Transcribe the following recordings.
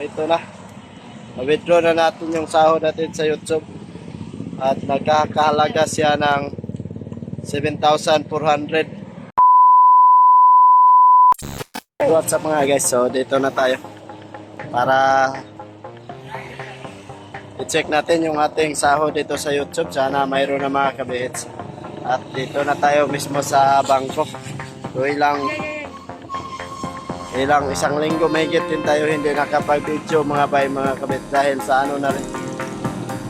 Ito na. Na-withdraw na natin yung sahod natin sa YouTube. At nagkakahalaga siya ng 7,400. What's up mga guys? So dito na tayo. Para i-check natin yung ating sahod dito sa YouTube. Sana mayroon na mga kabihits. At dito na tayo mismo sa Bangkok. So ilang ilang isang linggo may din tayo hindi nakapag-video mga bay mga kabit. Dahil sa ano na rin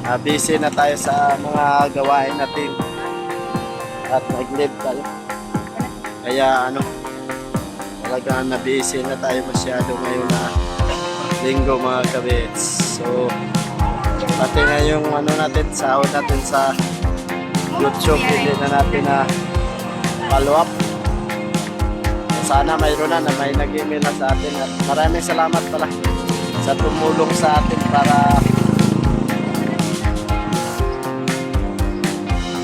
ah, busy na tayo sa mga gawain natin. At nag-live tayo kaya ano talaga na busy na tayo masyado ngayon na linggo mga kabit. So pati na yung ano natin sahod natin sa YouTube hindi na natin na follow up sana mayroon na may nag-email na sa atin at maraming salamat pala sa tumulong sa atin para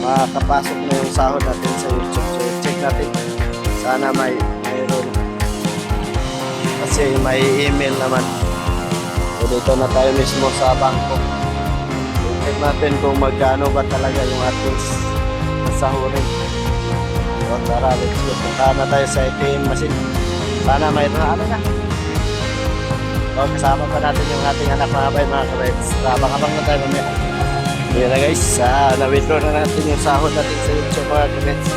makapasok na yung sahod natin sa YouTube. So check natin. Sana may mayroon. Kasi may email naman. So dito na tayo mismo sa bangko. So, check natin kung magkano ba talaga yung ating sahurin. So, tara, let's go. Punta na tayo sa ATM machine. Sana may ano na. So, kasama pa natin yung ating anak mga bay, mga kabets. Abang-abang na tayo mamaya. Yun na guys, ah, na-withdraw na natin yung sahod natin sa YouTube mga kabets.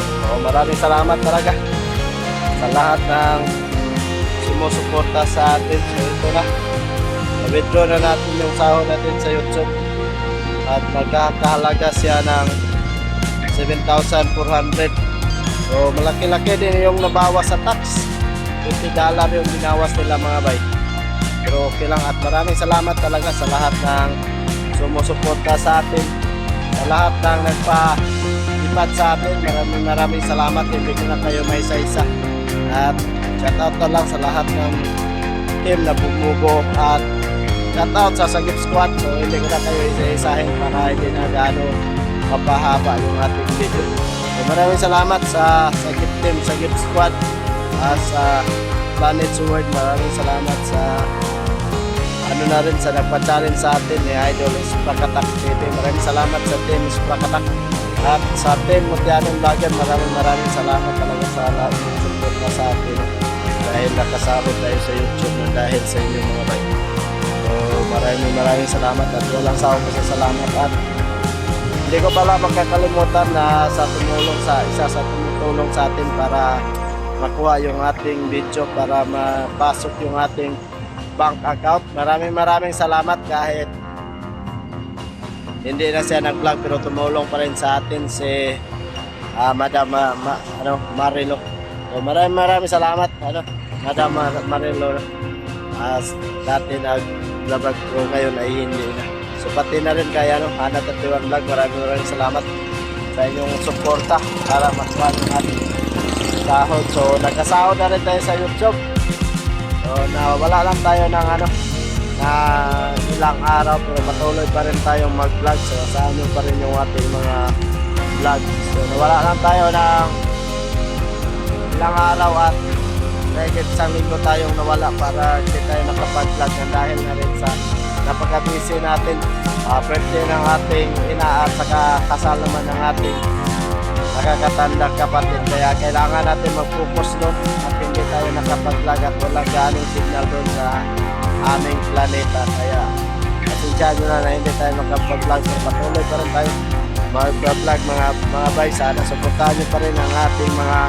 So, maraming salamat talaga sa lahat ng sumusuporta sa atin. So, ito na. Na-withdraw na natin yung sahod natin sa YouTube. At magkakahalaga siya ng 7,400 So malaki-laki din yung nabawas sa tax. 50 dollar yung binawas nila mga bay. Pero okay lang at maraming salamat talaga sa lahat ng sumusuporta sa atin. Sa lahat ng nagpa-ipad sa atin. Maraming maraming salamat. Hindi ko na kayo may isa-isa. At shout out na lang sa lahat ng team na bumubo at shout out sa Sagip Squad. So hindi na kayo isa-isahin para hindi na gaano mapahaba yung ating video. So, maraming salamat sa sa gift team, sa gift squad, ah, sa Planet Sword. Maraming salamat sa ano na rin sa nagpa-challenge sa atin ni Idol Sprakatak TV. Maraming salamat sa team Sprakatak. At sa team Mutianong Vlogger, maraming maraming salamat talaga sa lahat ng support na sa atin. Dahil nakasabot tayo sa YouTube na dahil sa inyo mga bay. So maraming maraming salamat at walang sawang pasasalamat at hindi ko pala magkakalimutan na sa tumulong sa isa sa tumutulong sa atin para makuha yung ating video para mapasok yung ating bank account. Maraming maraming salamat kahit hindi na siya nag-vlog pero tumulong pa rin sa atin si ah, Madam ah, Ma- ano, Marilo. So, maraming maraming salamat ano, Madam Mar- Marilo. As dati nag-vlog ko ngayon ay hindi na. So pati na rin kaya no, Hana 31 Vlog, maraming maraming salamat sa inyong suporta para makuha ng ating sahod. So nagkasahod na rin tayo sa YouTube. So nawala lang tayo ng ano, na ilang araw pero patuloy pa rin tayong mag-vlog. So sa ano pa rin yung ating mga vlog. So nawala lang tayo ng ilang araw at Dahil isang linggo tayong nawala para hindi tayo nakapag-vlog na dahil na rin sa napaka-busy natin. Uh, birthday ng ating ina at saka kasal naman ng ating nakakatanda kapatid. Kaya kailangan natin mag-focus doon at hindi tayo nakapag-vlog at walang galing signal doon sa aming planeta. Kaya pasensya nyo na na hindi tayo makapag-vlog. So, patuloy pa rin tayo mag-vlog mga, mga bay. Sana supportahan nyo pa rin ang ating mga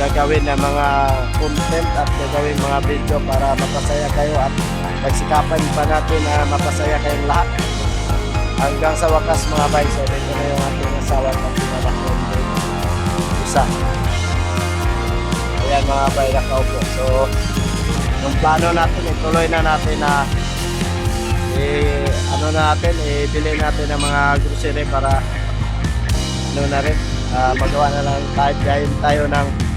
gagawin na mga content at gagawin mga video para mapasaya kayo at pagsikapan pa natin na mapasaya kayong lahat. Hanggang sa wakas mga bay, so dito na yung ating asawa at pinalak ko isa. Ayan mga bay, nakaupo. So, yung plano natin, ituloy na natin na eh, ano na natin, eh, bili natin ng mga grocery para ano na rin, ah, magawa na lang tayo, dahil tayo ng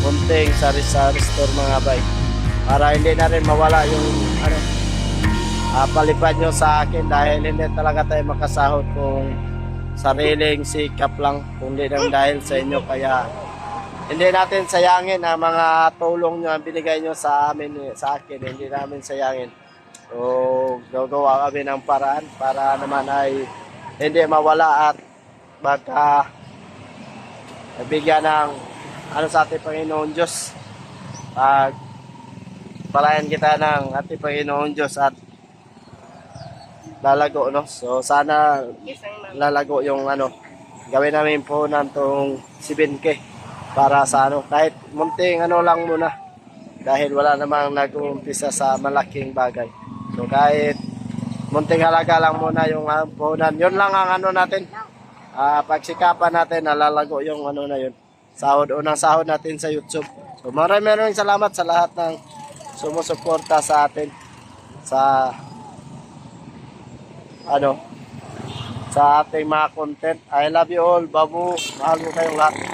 munting sari sa store mga bay para hindi na rin mawala yung ano uh, palipad nyo sa akin dahil hindi talaga tayo makasahod kung sariling sikap lang kundi lang dahil sa inyo kaya hindi natin sayangin ang mga tulong nyo ang binigay nyo sa amin, eh, sa akin. Hindi namin sayangin. So, gagawa kami ng paraan para naman ay hindi mawala at baka bigyan ng ano sa ating Panginoon Diyos. Pag palayan kita ng ating Panginoon Diyos at lalago, no? So, sana lalago yung ano, gawin namin po ng tong 7K para sa ano, kahit munting ano lang muna dahil wala namang nag-uumpisa sa malaking bagay. So, kahit munting halaga lang muna yung uh, puhunan. Yun lang ang ano natin. Ah, pagsikapan natin, nalalago yung ano na yun. Sahod, unang sahod natin sa YouTube. So, maraming maraming salamat sa lahat ng sumusuporta sa atin sa ano sa ating mga content. I love you all. Babu, mahal ko kayong lahat.